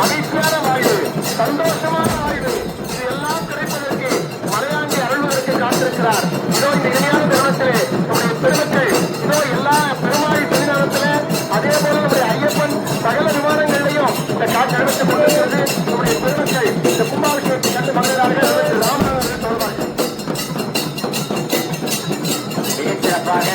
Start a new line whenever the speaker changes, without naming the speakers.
மகிழ்ச்சியான வாழ்வு சந்தோஷமான வாழ்வு இது எல்லாம் கிடைப்பதற்கு மலையாண்டி அருள்வதற்கு காத்திருக்கிறார். இதோ இந்த இணையான தருணத்திலே நம்முடைய பெருமக்கள் இதோ எல்லா பெருமாள் பெருநகரத்திலே அதே போல நம்முடைய ஐயப்பன் சகல விமானங்களிலையும் இந்த காட்சி நடத்தி கொண்டிருக்கிறது நம்முடைய பெருமக்கள் இந்த கும்பாபிஷேகத்தை கண்டு மகிழ்கிறார்கள். ராமநாதன் சொல்வார்கள். மிகச் சிறப்பாக